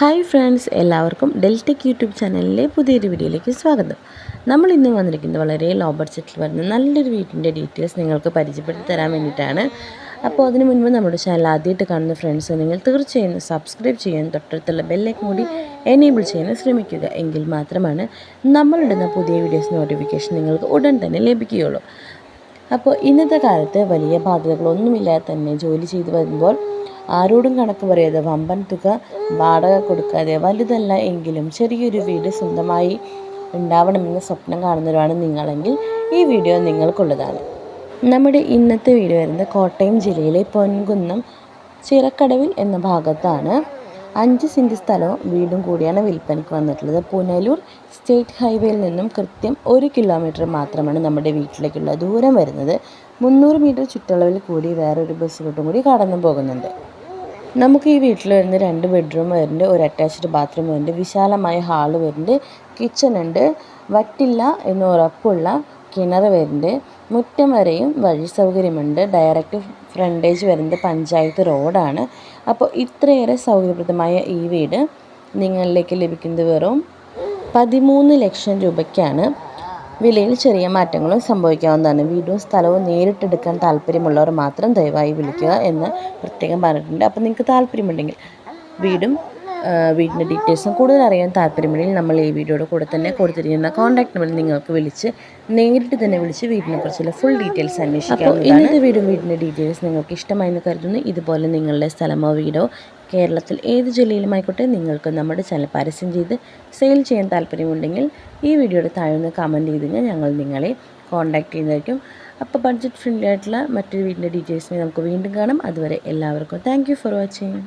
Hi friends എല്ലാവർക്കും Deltek YouTube ചാനലിലെ പുതിയൊരു വീഡിയോയിലേക്ക് സ്വാഗതം. നമ്മൾ ഇന്ന് വന്നിരിക്കുന്നത് വളരെ ലോ ബഡ്ജറ്റിൽ വരുന്ന നല്ലൊരു വീട്ടിന്റെ ഡീറ്റെയിൽസ് നിങ്ങൾക്ക് പരിചയപ്പെടുത്തി തരാൻ വേണ്ടിയിട്ടാണ്. അപ്പോൾ അതിന് മുൻപ് നമ്മുടെ ചാനൽ ആദ്യമായിട്ട് കാണുന്ന ഫ്രണ്ട്സ് നിങ്ങൾ തീർച്ചയായും സബ്സ്ക്രൈബ് ചെയ്യാൻ തൊട്ടടുത്തുള്ള ബെല്ലേക്ക് കൂടി എനേബിൾ ചെയ്യാൻ ശ്രമിക്കുക. എങ്കിൽ മാത്രമാണ് നമ്മളിടുന്ന പുതിയ വീഡിയോസ് നോട്ടിഫിക്കേഷൻ നിങ്ങൾക്ക് ഉടൻ തന്നെ ലഭിക്കുകയുള്ളൂ. അപ്പോൾ ഇന്നത്തെ കാലത്ത് വലിയ ബാധ്യതകളൊന്നുമില്ലാതെ തന്നെ ജോലി ചെയ്തു വരുമ്പോൾ ആരോടും കണക്ക് പറയാതെ വമ്പൻ തുക വാടക കൊടുക്കാതെ വലുതല്ല എങ്കിലും ചെറിയൊരു വീട് സ്വന്തമായി ഉണ്ടാവണമെന്ന് സ്വപ്നം കാണുന്നവരാണ് നിങ്ങളെങ്കിൽ ഈ വീഡിയോ നിങ്ങൾക്കുള്ളതാണ്. നമ്മുടെ ഇന്നത്തെ വീഡിയോ വരുന്നത് കോട്ടയം ജില്ലയിലെ പൊൻകുന്നം ചിറക്കടവിൽ എന്ന ഭാഗത്താണ്. അഞ്ച് സെന്റ് സ്ഥലവും വീടും കൂടിയാണ് വിൽപ്പനയ്ക്ക് വന്നിട്ടുള്ളത്. പുനലൂർ സ്റ്റേറ്റ് ഹൈവേയിൽ നിന്നും കൃത്യം ഒരു കിലോമീറ്റർ മാത്രമാണ് നമ്മുടെ വീട്ടിലേക്കുള്ള ദൂരം വരുന്നത്. മുന്നൂറ് മീറ്റർ ചുറ്റളവിൽ കൂടി വേറൊരു ബസ് റൂട്ടും കൂടി കടന്നു പോകുന്നുണ്ട്. നമുക്ക് ഈ വീട്ടിൽ വരുന്ന രണ്ട് ബെഡ്റൂം വരുന്നുണ്ട് ഒരു അറ്റാച്ച്ഡ് ബാത്റൂം വരുന്നുണ്ട് വിശാലമായ ഹാൾ വരുന്നുണ്ട് കിച്ചൺ ഉണ്ട് വറ്റില്ല എന്ന് ഉറപ്പുള്ള കിണർ വരുന്നുണ്ട് മുറ്റം വരെയും വഴി സൗകര്യമുണ്ട് ഡയറക്റ്റ് ഫ്രണ്ടേജ് വരുന്നത് പഞ്ചായത്ത് റോഡാണ് അപ്പോൾ ഇത്രയേറെ സൗകര്യപ്രദമായ ഈ വീട് നിങ്ങളിലേക്ക് ലഭിക്കുന്നത് വെറും പതിമൂന്ന് ലക്ഷം രൂപയ്ക്കാണ്. വിലയിൽ ചെറിയ മാറ്റങ്ങളും സംഭവിക്കാവുന്നതാണ്. വീടും സ്ഥലവും നേരിട്ടെടുക്കാൻ താല്പര്യമുള്ളവർ മാത്രം ദയവായി വിളിക്കുക എന്ന് പ്രത്യേകം പറഞ്ഞിട്ടുണ്ട്. അപ്പോൾ നിങ്ങൾക്ക് താല്പര്യമുണ്ടെങ്കിൽ വീടും വീടിന്റെ ഡീറ്റെയിൽസും കൂടുതൽ അറിയാൻ താല്പര്യമുണ്ടെങ്കിൽ നമ്മൾ ഈ വീഡിയോയുടെ കൂടെ തന്നെ കൊടുത്തിരിക്കുന്ന കോൺടാക്ട് നമ്പറിൽ നിങ്ങൾക്ക് വിളിച്ച് നേരിട്ട് തന്നെ വിളിച്ച് വീടിനെക്കുറിച്ചുള്ള ഫുൾ ഡീറ്റെയിൽസ് അന്വേഷിക്കാം ഇന്നത്തെ വീടും വീടിന്റെ ഡീറ്റെയിൽസ് നിങ്ങൾക്ക് ഇഷ്ടമായെന്ന് കരുതുന്നു. ഇതുപോലെ നിങ്ങളുടെ സ്ഥലമോ വീടോ കേരളത്തിൽ ഏത് ജില്ലയിലുമായിക്കോട്ടെ നിങ്ങൾക്ക് നമ്മുടെ ചാനൽ പരസ്യം ചെയ്ത് സെയിൽ ചെയ്യാൻ താല്പര്യമുണ്ടെങ്കിൽ ഈ വീഡിയോയുടെ താഴെ കമന്റ് ചെയ്ത് ഞങ്ങൾ നിങ്ങളെ കോൺടാക്ട് ചെയ്യുന്നതായിരിക്കും. അപ്പോൾ ബഡ്ജറ്റ് ഫ്രണ്ട്ലി ആയിട്ടുള്ള മറ്റൊരു വീടിന്റെ ഡീറ്റെയിൽസിനെ നമുക്ക് വീണ്ടും കാണാം. അതുവരെ എല്ലാവർക്കും താങ്ക് ഫോർ വാച്ചിങ്